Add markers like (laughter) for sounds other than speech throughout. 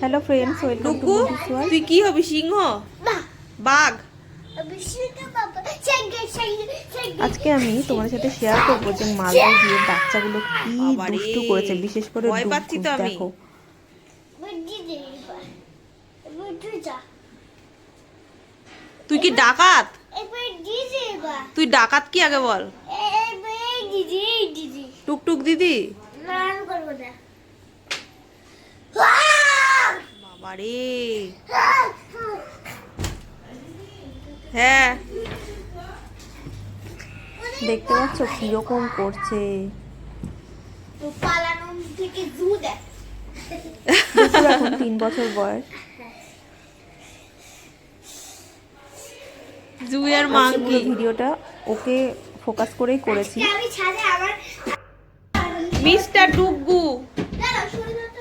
Hello friends welcome to তুই কি হবি সিংহ? বাঘ। আজকে আমি তোমার সাথে শেয়ার করব যে মালদা দিয়ে বাচ্চাগুলো কি দুষ্টু করেছে বিশেষ করে ভয় ডুগু, পাচ্ছি তো আমি। দেখো। তুই কি ডাকাত? তুই ডাকাত কি আগে বল? টুকটুক দিদি? বাবারে। হ্যাঁ। দেখতে পাচ্ছ কীরকম করছে। এখন তিন বছর বয়স। জুয়ের মাংকি ভিডিওটা ওকে ফোকাস করেই করেছি। আমি ছাদে আবার মিস্টার ডুগু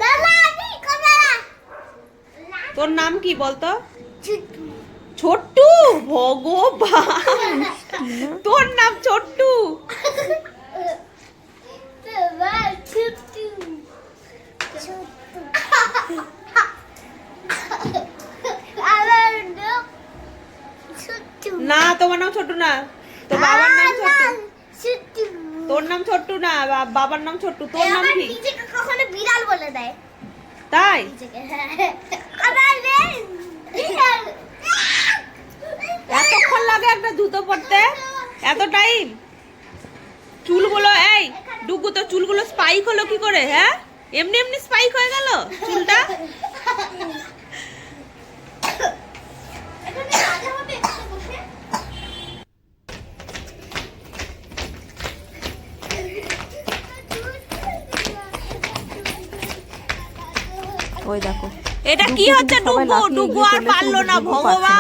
দাদা আমি কথা তোর নাম কি বলতো? ছোট্টু। ভগবান। তোর নাম ছোট্টু? না তোমার নাম ছোট্টু না। তোর বাবার নাম ছোট্টু? তোর নাম ছোট্টু না বাবার নাম ছোট্টু। তোর নাম কি? কখনো বিড়াল বলে দেয়। তাই? এতক্ষণ লাগে একটা জুতো পরতে? এত টাইম চুলগুলো, এই ডুগু তো চুলগুলো স্পাইক হলো কি করে হ্যাঁ? এমনি এমনি স্পাইক হয়ে গেল চুলটা? ওই দেখো। এটা কি হচ্ছে? আর পারল না ভগবান!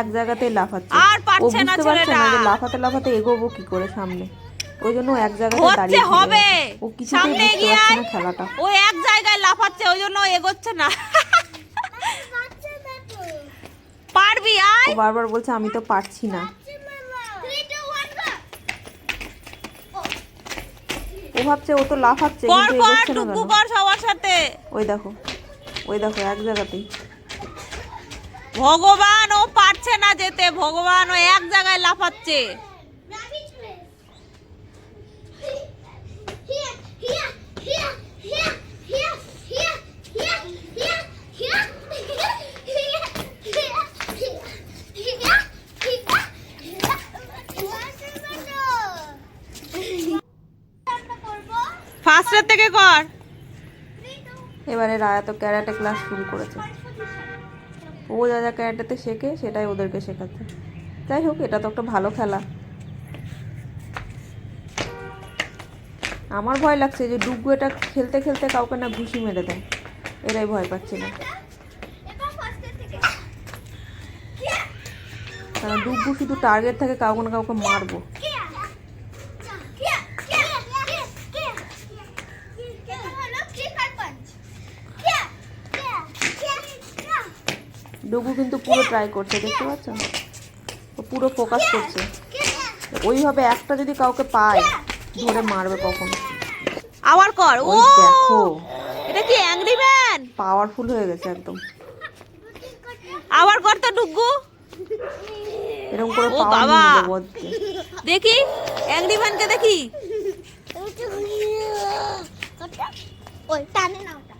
এক লাফাচ্ছে। আর পারছে না ছেলেটা। লাফাতে লাফাতে এগোবো কি করে সামনে। ওই জন্য এক জায়গায় দাঁড়িয়ে হবে। ও কিছু সামনে ও এক জায়গায় লাফাচ্ছে ওই জন্য এগোচ্ছে না। পারবি আয়। ও বারবার বলছে আমি তো পারছি না। ও ভাবছে ও তো লাফাচ্ছে কিন্তু সবার সাথে। ওই দেখো। ওই দেখো, এক জায়গাতেই। ভগবান ও পারছে না যেতে, ভগবান ও এক জায়গায় লাফাচ্ছে। ফার্স্টের থেকে কর। এবারে রায়া তো ক্যারাটে ক্লাস শুরু করেছে। ও যা যা ক্যারাটেতে শেখে, সেটাই ওদেরকে শেখাচ্ছে। যাই হোক, এটা তো একটা ভালো খেলা। আমার ভয় লাগছে যে ডুগু এটা খেলতে খেলতে কাউকে না ঘুষি মেরে দেয়। এরাই ভয় পাচ্ছে না। কারণ শুধু টার্গেট থাকে, কাউকে না কাউকে মারবো। ডুগু কিন্তু পুরো ট্রাই করছে দেখতে পাচ্ছ? ও পুরো ফোকাস করছে। ওইভাবে একটা যদি কাউকে পায় ধরে মারবে কখন? আবার কর। ও! ওই দেখো। এটা কি অ্যাংরি ম্যান পাওয়ারফুল হয়ে গেছে একদম। আবার কর তো ডুগু। এরকম করে ও বাবা। দেখি অ্যাংরি ম্যানকে দেখি। ওই টানে না ওটা।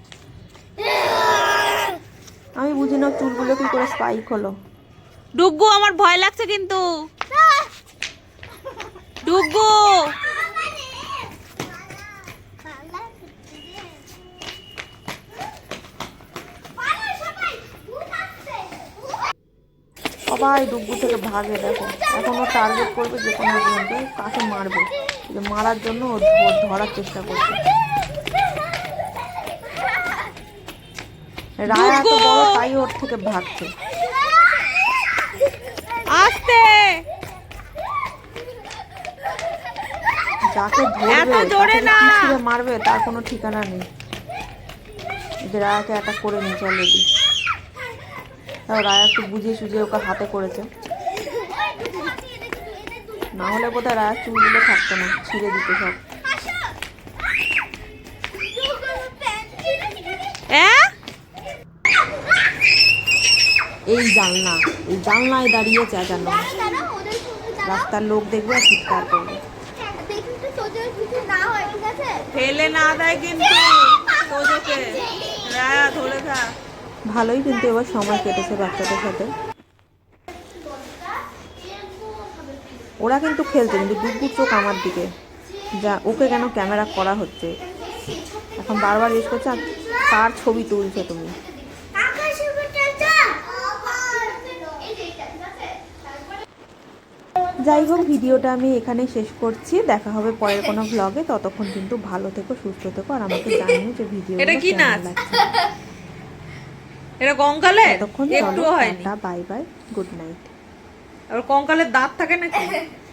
আমি বুঝি না চুলগুলো কি করে স্পাইক হলো। ডুগু আমার ভয় লাগছে কিন্তু। ডুগু। সবাই ডুব্বু থেকে ভাগে দেখো। এখন ও টার্গেট করবে যে কোনো কাকে মারবে। মারার জন্য ও ধরার চেষ্টা করছে। রায়া তো বড় তাই ওর থেকে ভাগছে। আস্তে! যাকে ধরবে তাকে মারবে তার কোনো ঠিকানা নেই। রায়াকে অ্যাটাক করে নিয়েছে অলরেডি তাও রায়া একটু বুঝিয়ে সুঝিয়ে ওকে হাতে করেছে। না হলে বোধহয় রায়ার চুলগুলো থাকতো না ছিঁড়ে দিত সব। হ্যাঁ এই জানলা এই জানলায় দাঁড়িয়ে চেঁচানো। রাস্তার লোক দেখবে আর চিৎকার করবে। দেখুন তো তোদের কিছু না ঠিক আছে? ফেলে না দেয় কিন্তু ধরে ভালোই কিন্তু এবার সময় কেটেছে বাচ্চাদের সাথে। ওরা কিন্তু খেলছে কিন্তু ডুবুর চোখ আমার দিকে। যা ওকে কেন ক্যামেরা করা হচ্ছে? এখন বারবার ইউজ করছে আর কার ছবি তুলছো তুমি। যাই হোক ভিডিওটা আমি এখানে শেষ করছি। দেখা হবে পরের কোনো ব্লগে ততক্ষণ কিন্তু ভালো থেকো সুস্থ থেকো আর আমাকে জানিও যে ভিডিও এটা কি নাচ? এটা কঙ্কালে? ততক্ষণ হয়নি। Tata bye bye good night. আর কঙ্কালের দাঁত থাকে নাকি? (laughs)